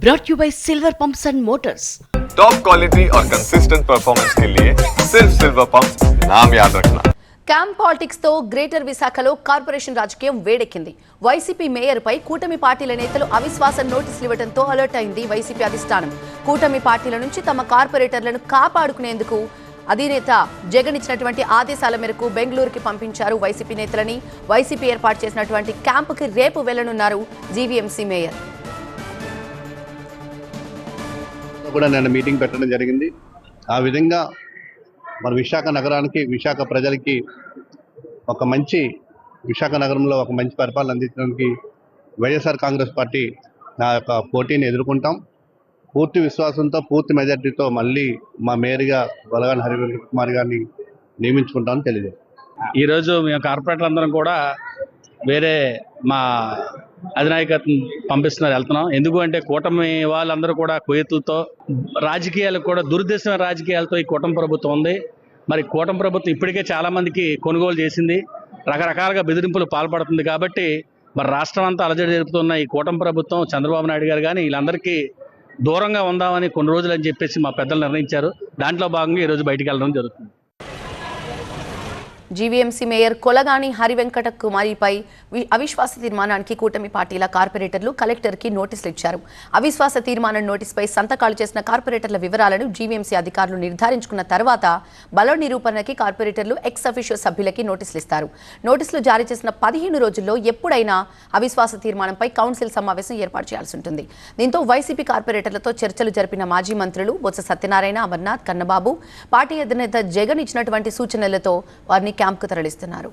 brought to you by Silver Pumps and Motors. Top quality और consistent performance के लिए सिर्फ सिल्वर पंप नाम याद रखना క్యాంప్ పాలిటిక్స్ తో గ్రేటర్ విశాఖలో కార్పొరేషన్ రాజకీయం వేడెక్కింది వైసీపీ మేయర్పై కూటమి పార్టీల నేతలు అవిశ్వాస నోటీసులు ఇవ్వడంతో అలర్ట్ అయింది వైసీపీ అధిష్టానం కూటమి పార్టీల నుంచి తమ కార్పొరేటర్లను కాపాడుకునేందుకు అధినేత జగన్ ఇచ్చినటువంటి ఆదేశాల మేరకు బెంగళూరుకి పంపించారు వైసీపీ నేతలని వైసీపీ ఏర్పాటు చేసినటువంటి క్యాంపుకి రేపు వెళ్లనున్నారు జీవీఎంసీ మేయర్ కూడా నేను మీటింగ్ పెట్టడం జరిగింది. ఆ విధంగా మన విశాఖ నగరానికి విశాఖ ప్రజలకి ఒక మంచి విశాఖ నగరంలో ఒక మంచి పరిపాలన అందించడానికి వైఎస్ఆర్ కాంగ్రెస్ పార్టీ నా యొక్క పోటీని ఎదుర్కొంటాం. పూర్తి విశ్వాసంతో పూర్తి మెజార్టీతో మళ్ళీ మా మేయర్గా బలగాని హరివెంకట కుమార్ గారిని నియమించుకుంటామని తెలియజేస్తాం ఈరోజు మేము కార్పొరేటర్ అందరం కూడా వేరే మా అధినాయకత్వం పంపిస్తున్నారు వెళ్తున్నాం. ఎందుకు అంటే కూటమి వాళ్ళందరూ కూడా కుయతులతో రాజకీయాలకు కూడా దురుద్దేశమైన రాజకీయాలతో ఈ కూటమి ప్రభుత్వం ఉంది. మరి కూటమి ప్రభుత్వం ఇప్పటికే చాలామందికి కొనుగోలు చేసింది. రకరకాలుగా బెదిరింపులు పాల్పడుతుంది కాబట్టి మరి రాష్ట్రం అంతా అలజడి జరుపుతున్న ఈ కూటమి ప్రభుత్వం చంద్రబాబు నాయుడు గారు కానీ వీళ్ళందరికీ దూరంగా ఉందామని కొన్ని రోజులు అని చెప్పేసి మా పెద్దలు నిర్ణయించారు. దాంట్లో భాగంగా ఈరోజు బయటికి వెళ్ళడం జరుగుతుంది. జీవీఎంసీ మేయర్ కొలగాని హరివెంకట కుమారిపై వి- అవిశ్వాస తీర్మానానికి కూటమి పార్టీల కార్పొరేటర్లు కలెక్టర్కి నోటీసులు ఇచ్చారు. అవిశ్వాస తీర్మానం నోటీసుపై సంతకాలు చేసిన కార్పొరేటర్ల వివరాలను జీవీఎంసీ అధికారులు నిర్ధారించుకున్న తర్వాత బల నిరూపణకి కార్పొరేటర్లు ఎక్స్ అఫిషియో సభ్యులకి నోటీసులు ఇస్తారు. నోటీసులు జారీ చేసిన పదిహేను రోజుల్లో ఎప్పుడైనా అవిశ్వాస తీర్మానంపై కౌన్సిల్ సమావేశం ఏర్పాటు చేయాల్సి ఉంటుంది. దీంతో వైసీపీ కార్పొరేటర్లతో చర్చలు జరిపిన మాజీ మంత్రులు బొత్స సత్యనారాయణ అమర్నాథ్ కన్నబాబు పార్టీ అధినేత జగన్ ఇచ్చినటువంటి సూచనలతో వారిని క్యాంప్కు తరలిస్తున్నారు.